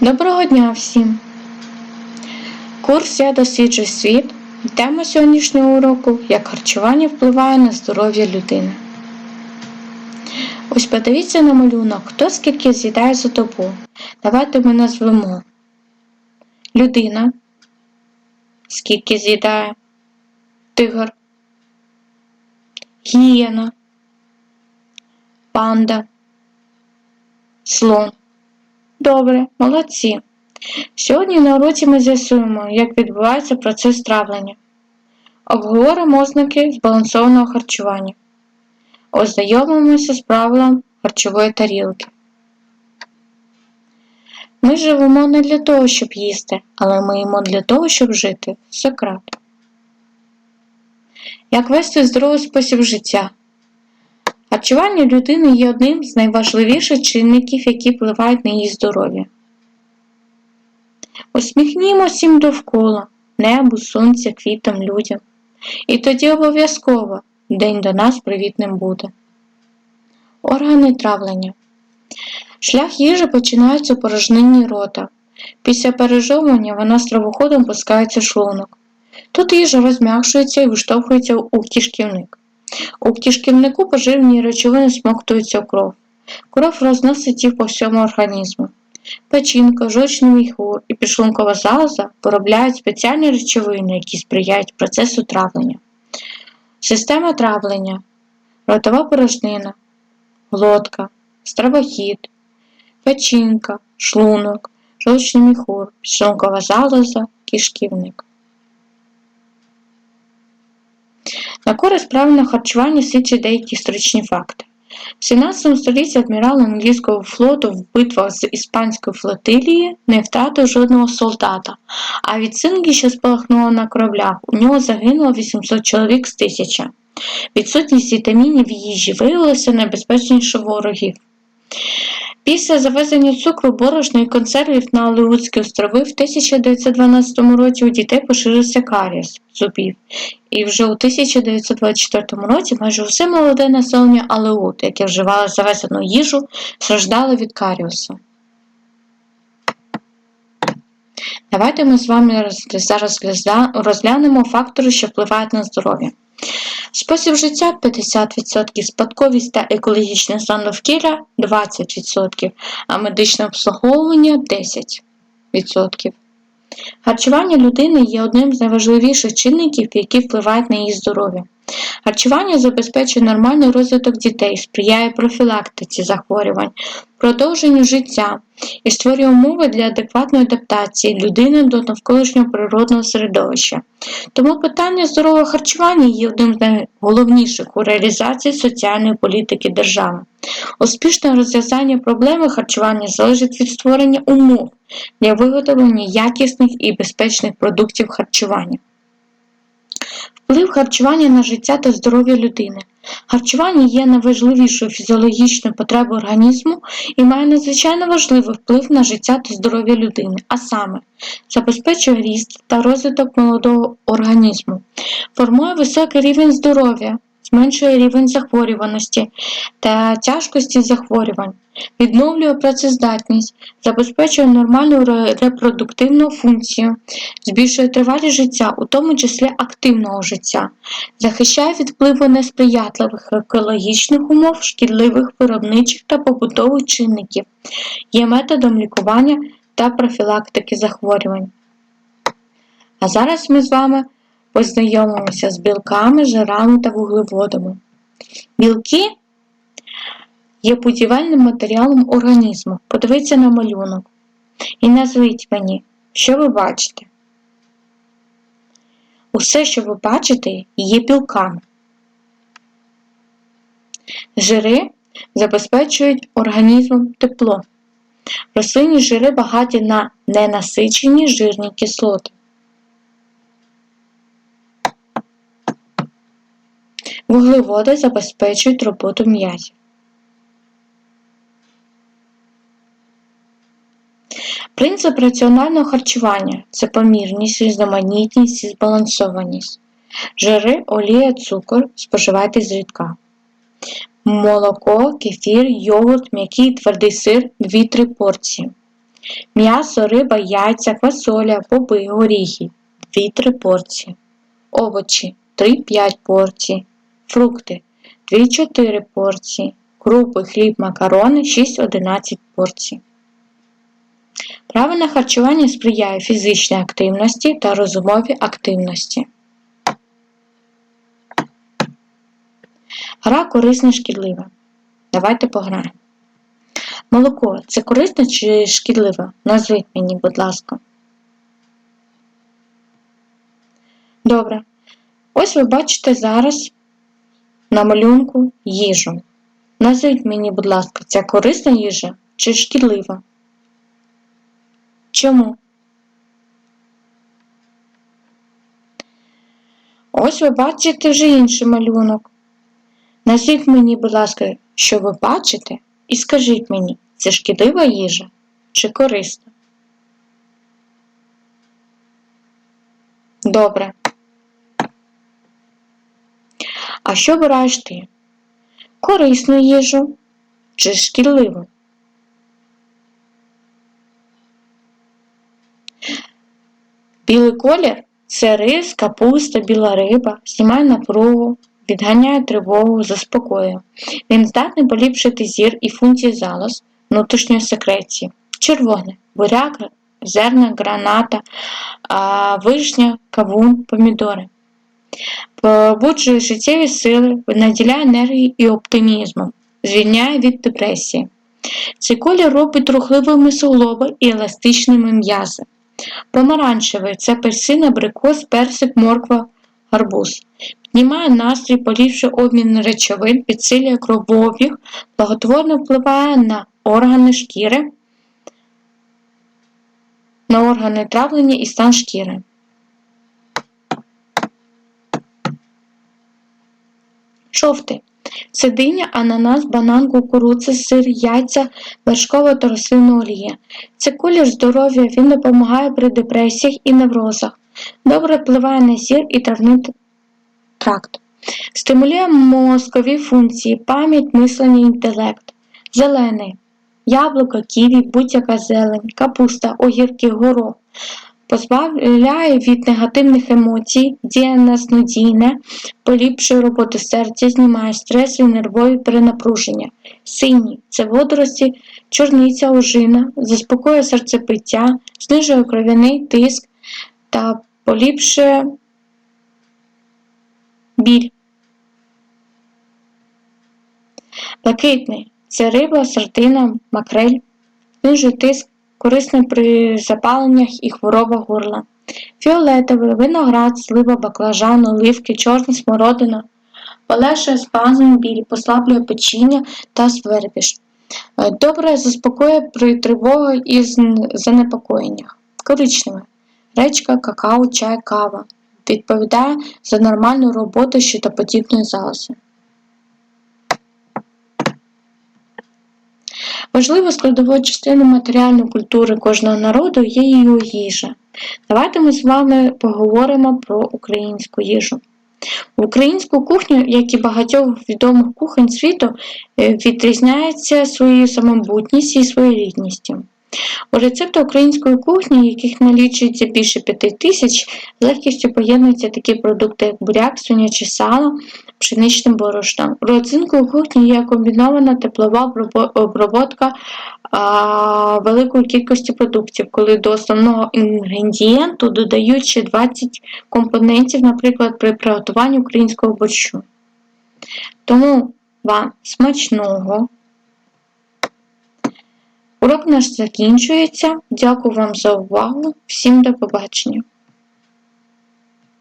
Доброго дня всім! Курс Я досліджую світ. Тема сьогоднішнього уроку як харчування впливає на здоров'я людини. Ось подивіться на малюнок, хто скільки з'їдає за добу. Давайте ми назвемо людина, скільки з'їдає, тигр, гієна, панда, слон. Добре, молодці. Сьогодні на уроці ми з'ясуємо, як відбувається процес травлення. Обговоримо ознаки збалансованого харчування. Ознайомимося з правилом харчової тарілки. Ми живемо не для того, щоб їсти, але ми їмо для того, щоб жити. Сократ. Як вести здоровий спосіб життя? Харчування людини є одним з найважливіших чинників, які впливають на її здоров'я. Усміхнімо всім довкола, небу, сонця, квітам, людям. І тоді обов'язково день до нас привітним буде. Органи травлення. Шлях їжі починається у порожнині рота. Після пережовування вона стравоходом пускається в шлунок. Тут їжа розм'якшується і виштовхується у кишківник. У кишківнику поживні речовини смоктуються кров. Кров розносить їх по всьому організму. Печінка, жовчний міхур і підшлункова залоза виробляють спеціальні речовини, які сприяють процесу травлення. Система травлення, ротова порожнина, глотка, стравохід, печінка, шлунок, жовчний міхур, підшлункова залоза, кишківник. На користь правильного харчування свідчать деякі історичні факти. В 17 столітті адмірал англійського флоту в битвах з іспанською флотилією не втратив жодного солдата, а від цинги, що спалахнуло на кораблях, у нього загинуло 800 чоловік з тисяча. Відсутність вітамінів їжі виявилася небезпечніше ворогів. Після завезення цукру, борошна і консервів на Алеутські острови в 1912 році у дітей поширився карієс зубів, і вже у 1924 році майже усе молоде населення Алеут, яке вживало завезену їжу, страждало від каріусу. Давайте ми з вами зараз розглянемо фактори, що впливають на здоров'я. Спосіб життя 50%, спадковість та екологічне стан довкілля 20%, а медичне обслуговування 10%. Харчування людини є одним з найважливіших чинників, які впливають на її здоров'я. Харчування забезпечує нормальний розвиток дітей, сприяє профілактиці захворювань, продовженню життя і створює умови для адекватної адаптації людини до навколишнього природного середовища. Тому питання здорового харчування є одним з найголовніших у реалізації соціальної політики держави. Успішне розв'язання проблеми харчування залежить від створення умов для виготовлення якісних і безпечних продуктів харчування. Вплив харчування на життя та здоров'я людини. Харчування є найважливішою фізіологічною потребою організму і має надзвичайно важливий вплив на життя та здоров'я людини, а саме, забезпечує ріст та розвиток молодого організму, формує високий рівень здоров'я, зменшує рівень захворюваності та тяжкості захворювань, відновлює працездатність, забезпечує нормальну репродуктивну функцію, збільшує тривалість життя, у тому числі активного життя, захищає від впливу несприятливих екологічних умов, шкідливих виробничих та побутових чинників, є методом лікування та профілактики захворювань. А зараз ми з вами познайомимося з білками, жирами та вуглеводами. Білки є будівельним матеріалом організму. Подивіться на малюнок. І назвіть мені, що ви бачите. Усе, що ви бачите, є білками. Жири забезпечують організмом тепло. Рослинні жири багаті на ненасичені жирні кислоти. Вуглеводи забезпечують роботу м'язів. Принцип раціонального харчування це помірність, різноманітність і збалансованість. Жири, олія, цукор споживайте зрідка. Молоко, кефір, йогурт, м'який твердий сир 2-3 порції. М'ясо, риба, яйця, квасоля, боби, горіхи 2-3 порції. Овочі 3-5 порцій. Фрукти 2-4 порції. Крупи, хліб, макарони 6-11 порцій. Правильне харчування сприяє фізичній активності та розумовій активності. Гра корисна шкідлива. Давайте пограємо. Молоко це корисне чи шкідливе? Назвіть мені, будь ласка. Добре. Ось ви бачите зараз на малюнку їжу. Назвіть мені, будь ласка, це корисна їжа чи шкідлива? Чому? Ось ви бачите вже інший малюнок. Назвіть мені, будь ласка, що ви бачите, і скажіть мені, це шкідлива їжа чи корисна? Добре. А що обираєш ти? Корисну їжу чи шкідливу? Білий колір це рис, капуста, біла риба, знімає напругу, відганяє тривогу, заспокоює. Він здатний поліпшити зір і функції залоз внутрішньої секреції. Червоне, буряк, зерна, граната, вишня, кавун, помідори. Побуджує життєві сили, наділяє енергією і оптимізмом, звільняє від депресії. Цей колір робить рухливими суглоби і еластичними м'язи. Помаранчевий це апельсин, абрикос, персик, морква, гарбуз. Піднімає настрій, поліпшує обмін речовин, підсилює кровообіг, благотворно впливає на органи шкіри, на органи травлення і стан шкіри. Жовтий. Це диня, ананас, банан, кукурудза, сир, яйця, вершкова та рослинна олія. Це колір здоров'я, він допомагає при депресіях і неврозах. Добре впливає на зір і травний тракт. Стимулює мозкові функції, пам'ять, мислення, інтелект. Зелений. Яблуко, ківі, будь-яка зелень, капуста, огірки, горох. Позбавляє від негативних емоцій, діє на снодійне, поліпшує роботу серця, знімає стрес і нервові перенапруження. Синій це водорості, чорниця, ожина, заспокоює серцепиття, знижує кров'яний тиск та поліпшує біль. Блакитний це риба, сардина, макрель, знижує тиск, корисний при запаленнях і хворобах горла. Фіолетовий, виноград, слива, баклажан, оливки, чорна смородина, полегшує спазм, біль, послаблює печіння та свербіж. Е, Добре заспокоює при тривогах і занепокоєннях. Коричневе речка, какао, чай, кава. Відповідає за нормальну роботу щитоподібної залози. Важливою складовою частиною матеріальної культури кожного народу є його їжа. Давайте ми з вами поговоримо про українську їжу. Українську кухню, як і багатьох відомих кухонь світу, е, відрізняється своєю самобутністю і своєрідністю. У рецепти української кухні, яких налічується більше п'яти тисяч, з легкістю поєднуються такі продукти, як буряк, свиняче сало, пшеничним борошном. Родзинкою кухні є комбінована теплова обробка великої кількості продуктів, коли до основного інгредієнту додають ще 20 компонентів, наприклад, при приготуванні українського борщу. Тому вам смачного! Урок наш закінчується. Дякую вам за увагу. Всім до побачення!